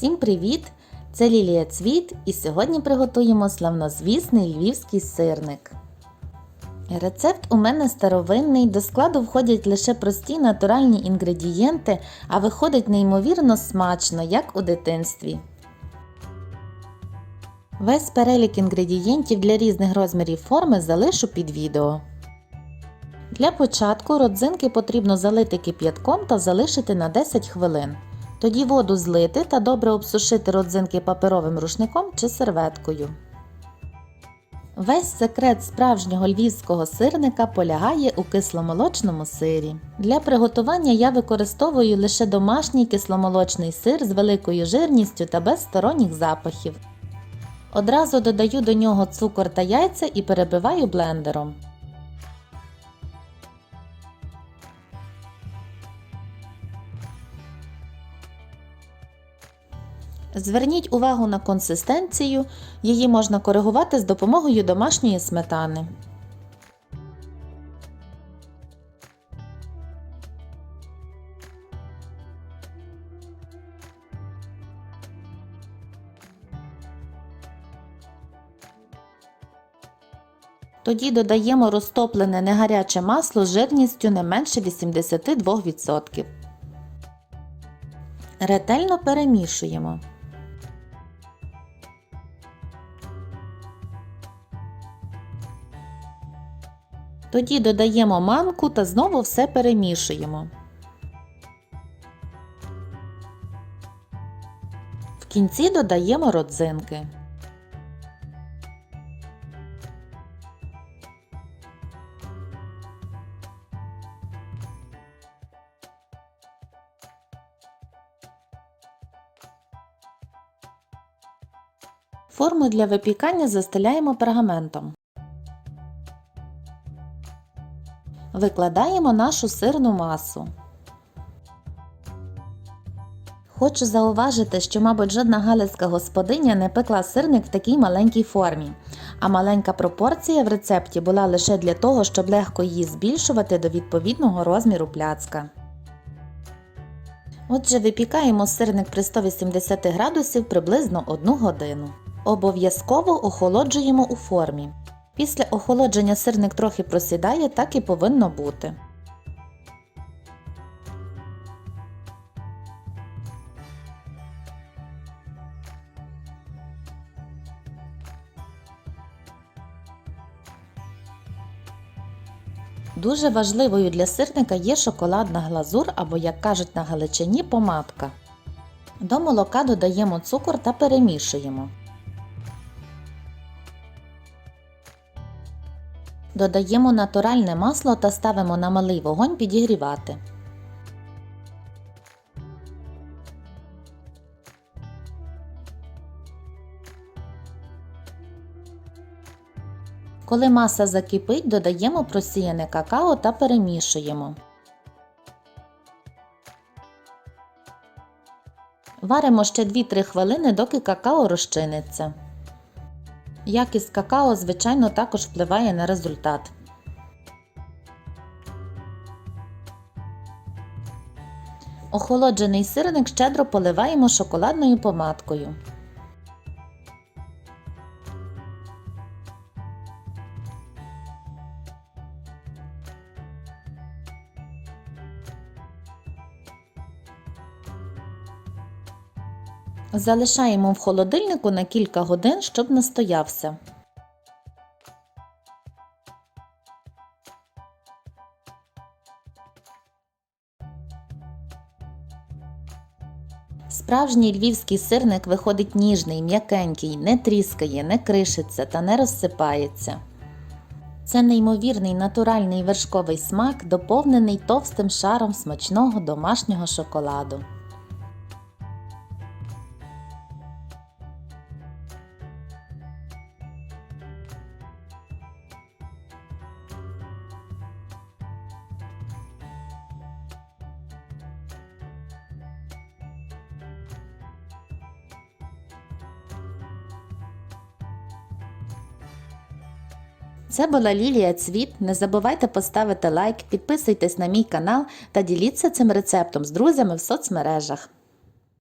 Всім привіт! Це Лілія Цвіт і сьогодні приготуємо славнозвісний львівський сирник. Рецепт у мене старовинний, до складу входять лише прості натуральні інгредієнти, а виходить неймовірно смачно, як у дитинстві. Весь перелік інгредієнтів для різних розмірів форми залишу під відео. Для початку родзинки потрібно залити кип'ятком та залишити на 10 хвилин. Тоді воду злити та добре обсушити родзинки паперовим рушником чи серветкою. Весь секрет справжнього львівського сирника полягає у кисломолочному сирі. Для приготування я використовую лише домашній кисломолочний сир з великою жирністю та без сторонніх запахів. Одразу додаю до нього цукор та яйця і перебиваю блендером. Зверніть увагу на консистенцію, її можна коригувати з допомогою домашньої сметани. Тоді додаємо розтоплене негаряче масло з жирністю не менше 82%. Ретельно перемішуємо. Тоді додаємо манку та знову все перемішуємо. В кінці додаємо родзинки. Форму для випікання застеляємо пергаментом. Викладаємо нашу сирну масу. Хочу зауважити, що, мабуть, жодна галицька господиня не пекла сирник в такій маленькій формі, а маленька пропорція в рецепті була лише для того, щоб легко її збільшувати до відповідного розміру пляцка. Отже, випікаємо сирник при 180 градусів приблизно 1 годину. Обов'язково охолоджуємо у формі. Після охолодження сирник трохи просідає, так і повинно бути. Дуже важливою для сирника є шоколадна глазур або, як кажуть на Галичині, помадка. До молока додаємо цукор та перемішуємо. Додаємо натуральне масло та ставимо на малий вогонь підігрівати. Коли маса закипить, додаємо просіяне какао та перемішуємо. Варимо ще 2-3 хвилини, доки какао розчиниться. Якість какао, звичайно, також впливає на результат. Охолоджений сирник щедро поливаємо шоколадною помадкою. Залишаємо в холодильнику на кілька годин, щоб настоявся. Справжній львівський сирник виходить ніжний, м'якенький, не тріскає, не кришиться та не розсипається. Це неймовірний натуральний вершковий смак, доповнений товстим шаром смачного домашнього шоколаду. Це була Лілія Цвіт. Не забувайте поставити лайк, підписуйтесь на мій канал та діліться цим рецептом з друзями в соцмережах.